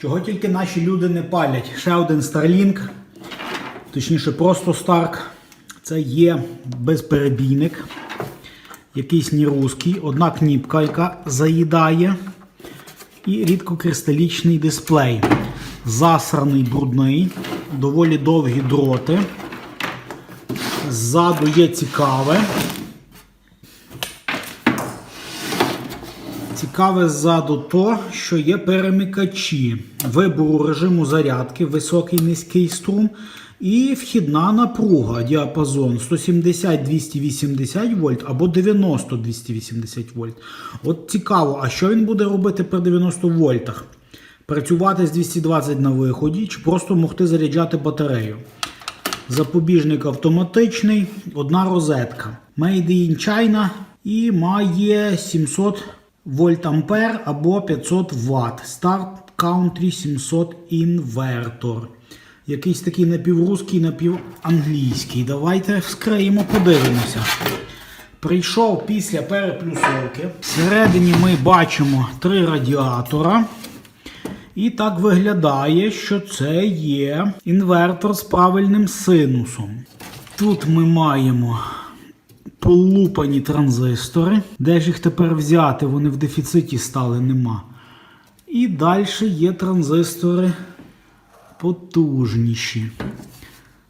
Чого тільки наші люди не палять. Ще один Starlink, точніше, просто Stark. Це є безперебійник, якийсь не русський, одна кніпка, яка заїдає, і рідкокристалічний дисплей. Засраний брудний, доволі довгі дроти. Ззаду є цікаве. Цікаве ззаду то, що є перемикачі вибору режиму зарядки, високий низький струм і вхідна напруга, діапазон 170-280 вольт або 90-280 вольт. От цікаво, а що він буде робити при 90 вольтах? Працювати з 220 на виході чи просто могти заряджати батарею? Запобіжник автоматичний, одна розетка. Made in China і має 700 вольт ампер або 500 Вт. Start Country 700 інвертор. Якийсь такий напіврусський, напіванглійський. Давайте вскриємо, подивимося. Прийшов після переплюсовки. Всередині ми бачимо три радіатора. І так виглядає, що це є інвертор з правильним синусом. Тут ми маємо полупані транзистори. Де ж їх тепер взяти? Вони в дефіциті стали, нема. І далі є транзистори потужніші.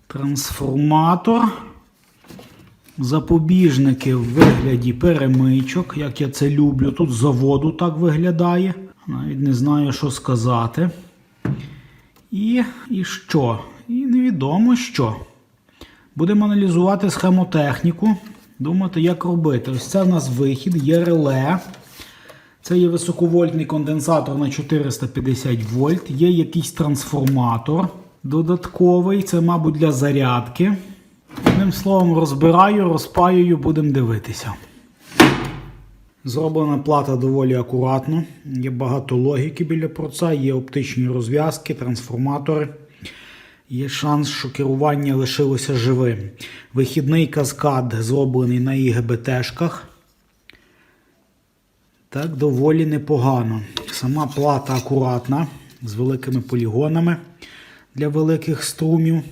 Трансформатор. Запобіжники в вигляді перемичок, як я це люблю. Тут заводу так виглядає. Навіть не знаю, що сказати. І, і що? І невідомо що. Будемо аналізувати схемотехніку, думати, як робити. Ось це в нас вихід, є реле. Це є високовольтний конденсатор на 450 вольт, є якийсь трансформатор додатковий, це, мабуть, для зарядки. Одним словом, розбираю, розпаюю, будемо дивитися. Зроблена плата доволі акуратно. Є багато логіки біля проца, є оптичні розв'язки, трансформатори. Є шанс, що керування лишилося живим. Вихідний каскад зроблений на ІГБТшках. Так, доволі непогано. Сама плата акуратна, з великими полігонами для великих струмів.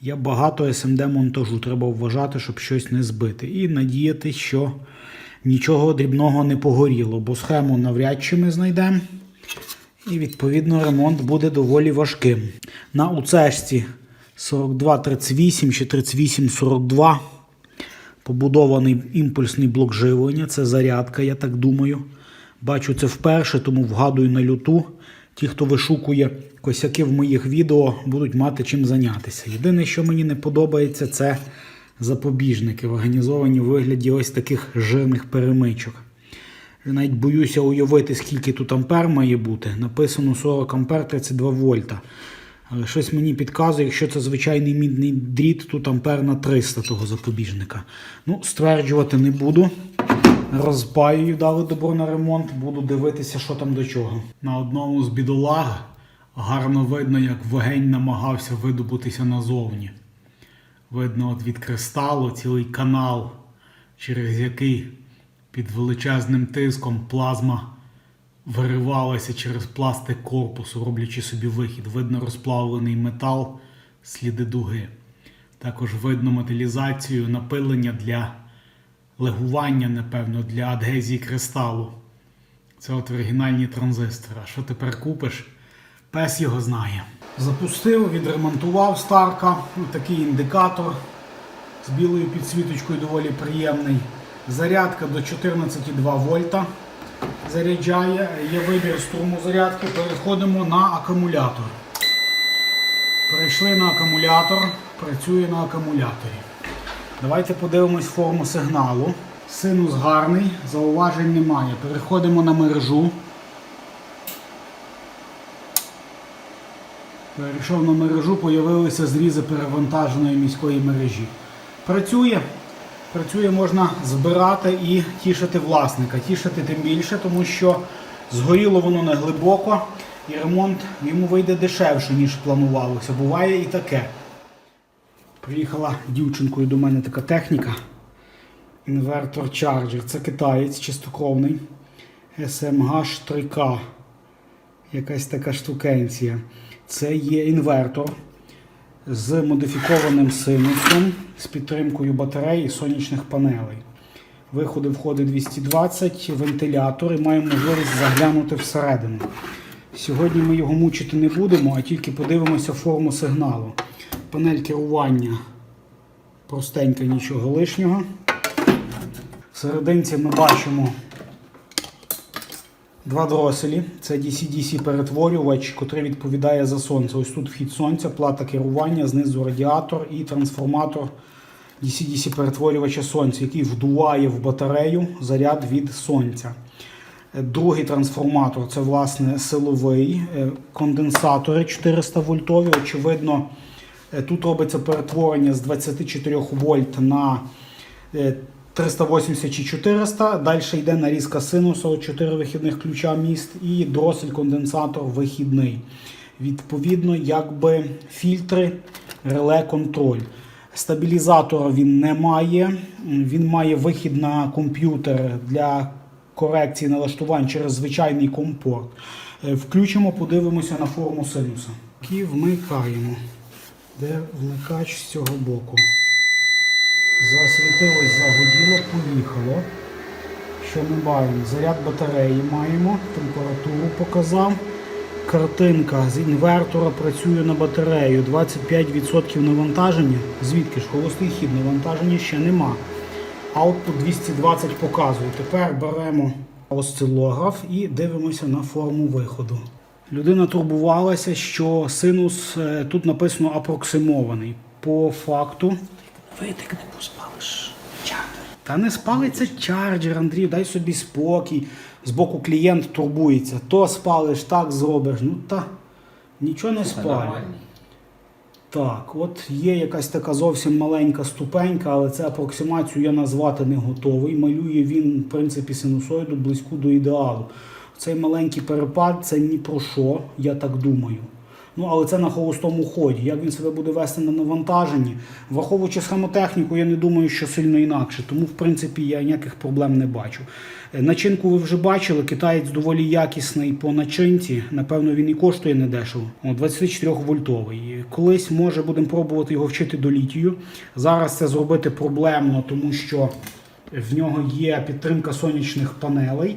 Є багато SMD монтажу. Треба вважати, щоб щось не збити. І надіятися, що нічого дрібного не погоріло, бо схему навряд чи ми знайдемо. І відповідно ремонт буде доволі важким. На УЦшці 4238 чи 3842 побудований імпульсний блок живлення. Це зарядка, я так думаю. Бачу це вперше, тому вгадую на люту. Ті, хто вишукує косяки в моїх відео, будуть мати чим зайнятися. Єдине, що мені не подобається, це запобіжники, організовані у вигляді ось таких жирних перемичок. Я навіть боюся уявити, скільки тут ампер має бути. Написано 40 ампер 32 вольта. Але щось мені підказує, якщо це звичайний мідний дріт, тут ампер на 300 того запобіжника. Ну, стверджувати не буду. Розпаюю, дали добро на ремонт, буду дивитися, що там до чого. На одному з бідолаг гарно видно, як вогень намагався видобутися назовні. Видно, от від кристалу цілий канал, через який під величезним тиском плазма виривалася через пластик корпусу, роблячи собі вихід. Видно розплавлений метал, сліди дуги. Також видно металізацію напилення для легування, напевно, для адгезії кристалу. Це от оригінальні транзистори. А що тепер купиш? Пес його знає. Запустив, відремонтував Старка. Такий індикатор з білою підсвіточкою доволі приємний. Зарядка до 14,2 вольта заряджає. Є вибір струму зарядки. Переходимо на акумулятор. Перейшли на акумулятор, працює на акумуляторі. Давайте подивимось форму сигналу. Синус гарний, зауважень немає. Переходимо на мережу. Перейшов на мережу, появилися зрізи перевантаженої міської мережі. Працює. Працює, можна збирати і тішити власника. Тішити тим більше, тому що згоріло воно не глибоко і ремонт йому вийде дешевше, ніж планувалося. Буває і таке. Приїхала дівчинкою до мене така техніка. Інвертор Charger. Це китаєць чистокровний. SMH 3K. якась така штукенція. Це є інвертор з модифікованим синусом, з підтримкою батарей і сонячних панелей. Виходи входить 220, вентилятор і маємо можливість заглянути всередину. Сьогодні ми його мучити не будемо, а тільки подивимося форму сигналу. Панель керування простенька, нічого лишнього. Всерединці ми бачимо два дроселі. Це DC-DC перетворювач, який відповідає за сонце. Ось тут вхід сонця, плата керування, знизу радіатор і трансформатор DC-DC перетворювача сонця, який вдуває в батарею заряд від сонця. Е, Другий трансформатор це власне силовий, е, конденсатори 400 вольтові. Очевидно, е, тут робиться перетворення з 24 вольт на 380 чи 400. Далі йде нарізка синуса, 4 вихідних ключа міст і дросель конденсатор вихідний. Відповідно, якби фільтри, реле контроль. Стабілізатора він не має. Він має вихід на комп'ютер для корекції налаштувань через звичайний компорт. Е, Включимо, подивимося на форму синуса. І вмикаємо. Де вмикач з цього боку. Засвітилось, загуділо, поїхало. Що ми маємо? Заряд батареї маємо, температуру показав. Картинка з інвертора працює на батарею. 25% навантаження. Звідки ж холостий хід навантаження ще нема. Output 220 показує. Тепер беремо осцилограф і дивимося на форму виходу. Людина турбувалася, що синус е, тут написано апроксимований. По факту Витик не поспалиш. Чартер. та не спалиться чарджер, Андрій, дай собі спокій. З боку клієнт турбується. То спалиш, так зробиш. Ну та нічого не спаль. Так, от є якась така зовсім маленька ступенька, але це апроксимацію я назвати не готовий. Малює він, в принципі, синусоїду близьку до ідеалу. Цей маленький перепад це ні про що, я так думаю. Ну, але це на холостому ході. Як він себе буде вести на навантаженні, враховуючи схемотехніку, я не думаю, що сильно інакше. Тому, в принципі, я ніяких проблем не бачу. Е, Начинку ви вже бачили, китаєць доволі якісний по начинці. Напевно, він і коштує недешево. 24 вольтовий. Колись може будемо пробувати його вчити до літію. Зараз це зробити проблемно, тому що в нього є підтримка сонячних панелей.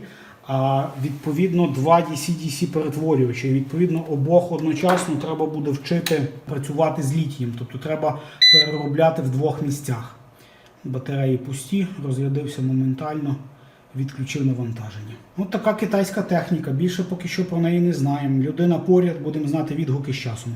Відповідно два DC-DC перетворювачі. Відповідно обох одночасно треба буде вчити працювати з літієм. Тобто треба переробляти в двох місцях. Батареї пусті, розрядився моментально, відключив навантаження. От така китайська техніка. Більше поки що про неї не знаємо. Людина поряд, будемо знати відгуки з часом.